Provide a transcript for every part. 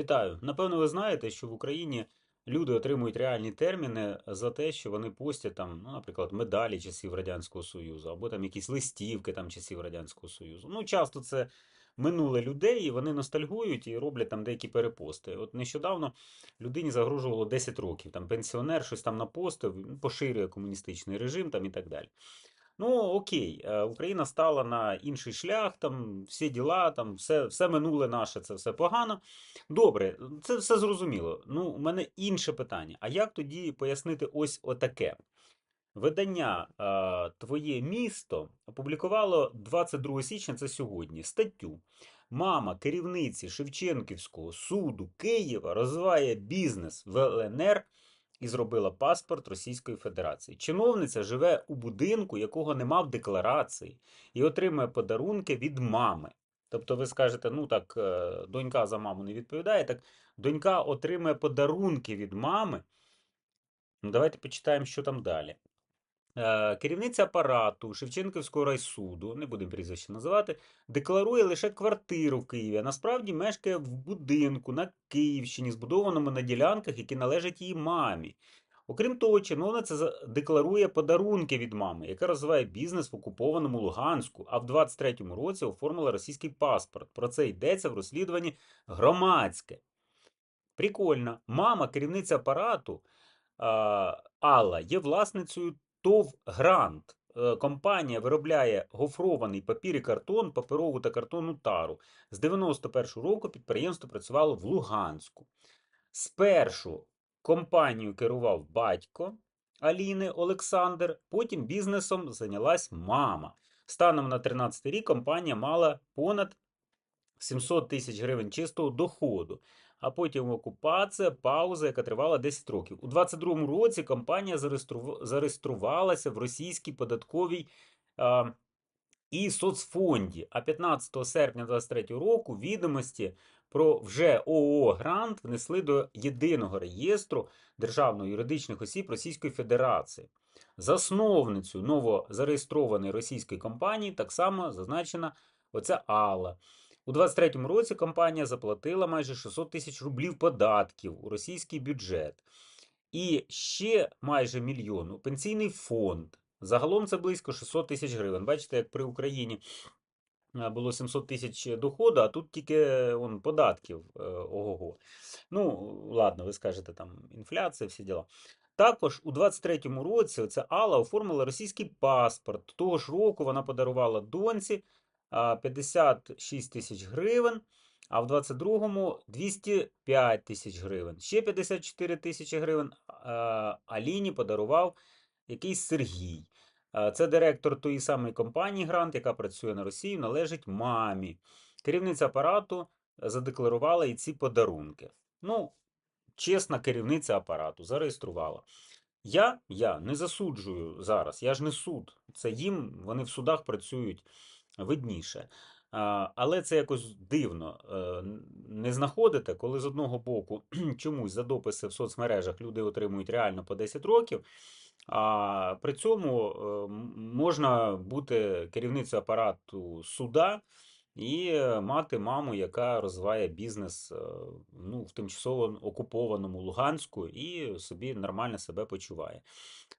Вітаю. Напевно, ви знаєте, що в Україні люди отримують реальні терміни за те, що вони постять там, ну, наприклад, медалі часів Радянського Союзу, або там якісь листівки там часів Радянського Союзу. Ну, часто це минуле людей, і вони ностальгують і роблять там деякі перепости. От нещодавно людині загрожувало 10 років. Там пенсіонер щось там напостив, поширює комуністичний режим там і так далі. Ну, окей, е, Україна стала на інший шлях, там всі діла, там все, все минуле наше, це все погано. Добре, це все зрозуміло. Ну, у мене інше питання. А як тоді пояснити ось отаке? Видання е, Твоє місто опублікувало 22 січня, це сьогодні, статтю. Мама керівниці Шевченківського суду Києва розвиває бізнес в ЛНР і зробила паспорт Російської Федерації. Чиновниця живе у будинку, якого нема в декларації, і отримує подарунки від мами. Тобто ви скажете, ну так, е, донька за маму не відповідає, так донька отримує подарунки від мами. Ну, давайте почитаємо, що там далі. Е, Керівниця апарату Шевченківського райсуду, не будемо прізвище називати, декларує лише квартиру в Києві, а насправді мешкає в будинку на Київщині, збудованому на ділянках, які належать її мамі. Окрім того, чиновниця декларує подарунки від мами, яка розвиває бізнес в окупованому Луганську, а в 23-му році оформила російський паспорт. Про це йдеться в розслідуванні громадське. Прикольно. Мама, керівниця апарату Алла, є власницею ТОВ Грант. Е, Компанія виробляє гофрований папір і картон, паперову та картонну тару. З 91-го року підприємство працювало в Луганську. Спершу компанією керував батько Аліни Олександр, потім бізнесом зайнялась мама. Станом на 13 рік компанія мала понад 700 тисяч гривень чистого доходу, а потім окупація, пауза, яка тривала 10 років. У 22-му році компанія зареєструвалася в російській податковій а, і соцфонді. А 15 серпня 23 року відомості про вже ООО Грант внесли до єдиного реєстру державно-юридичних осіб Російської Федерації. Засновницею новозареєстрованої російської компанії так само зазначена оця Алла. У 23-му році компанія заплатила майже 600 тисяч рублів податків у російський бюджет. І ще майже мільйон у пенсійний фонд. Загалом це близько 600 тисяч гривень. Бачите, як при Україні е, було 700 тисяч доходу, а тут тільки е, он, податків е, ого-го. Ну, ладно, ви скажете, там інфляція, всі діла. Також у 23-му році оця Алла оформила російський паспорт. Того ж року вона подарувала доньці 56 тисяч гривень, а в 22-му 205 тисяч гривень. Ще 54 тисячі гривень Аліні подарував якийсь Сергій. Це директор тої самої компанії Грант, яка працює на Росії, належить мамі. Керівниця апарату задекларувала і ці подарунки. Ну, чесна керівниця апарату зареєструвала. Я, я не засуджую зараз, я ж не суд. Це їм, вони в судах працюють видніше. Але це якось дивно е, не знаходите, коли з одного боку чомусь за дописи в соцмережах люди отримують реально по 10 років, а при цьому е, можна бути керівницею апарату суда і е, мати маму, яка розвиває бізнес е, ну, в тимчасово окупованому Луганську і собі нормально себе почуває.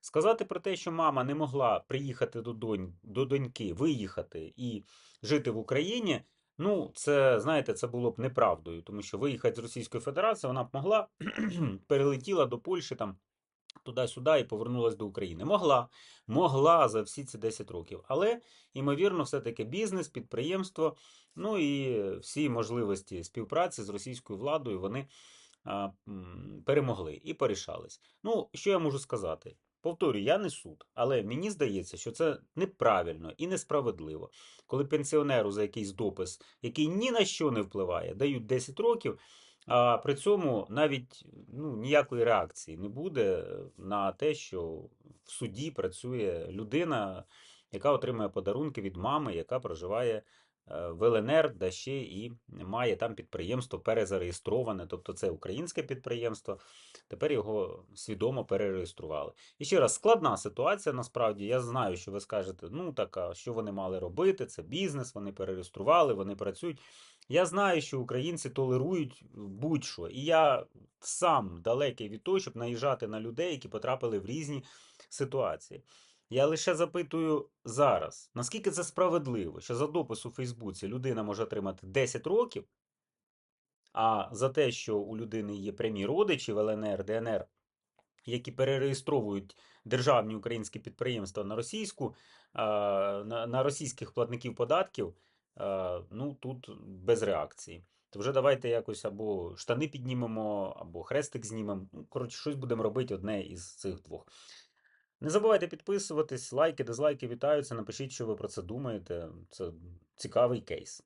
Сказати про те, що мама не могла приїхати до, донь, до доньки, виїхати і жити в Україні. Ну, це, знаєте, це було б неправдою, тому що виїхати з Російської Федерації вона б могла, перелетіла до Польщі там туди-сюди і повернулась до України. Могла, могла за всі ці 10 років. Але, ймовірно, все-таки бізнес, підприємство, ну і всі можливості співпраці з російською владою вони перемогли і порішались. Ну, що я можу сказати? Повторюю, я не суд, але мені здається, що це неправильно і несправедливо, коли пенсіонеру за якийсь допис, який ні на що не впливає, дають 10 років, а при цьому навіть ну, ніякої реакції не буде на те, що в суді працює людина, яка отримує подарунки від мами, яка проживає е, в ЛНР, де ще і має там підприємство перезареєстроване, тобто це українське підприємство. Тепер його свідомо перереєстрували. І ще раз, складна ситуація насправді. Я знаю, що ви скажете, ну так, а що вони мали робити? Це бізнес, вони перереєстрували, вони працюють. Я знаю, що українці толерують будь-що. І я сам далекий від того, щоб наїжджати на людей, які потрапили в різні ситуації. Я лише запитую зараз, наскільки це справедливо, що за допис у Фейсбуці людина може отримати 10 років, а за те, що у людини є прямі родичі в ЛНР, ДНР, які перереєстровують державні українські підприємства на російську, на, російських платників податків, ну тут без реакції. То вже давайте якось або штани піднімемо, або хрестик знімемо. Ну, коротше, щось будемо робити одне із цих двох. Не забувайте підписуватись, лайки, дизлайки вітаються. Напишіть, що ви про це думаєте. Це цікавий кейс.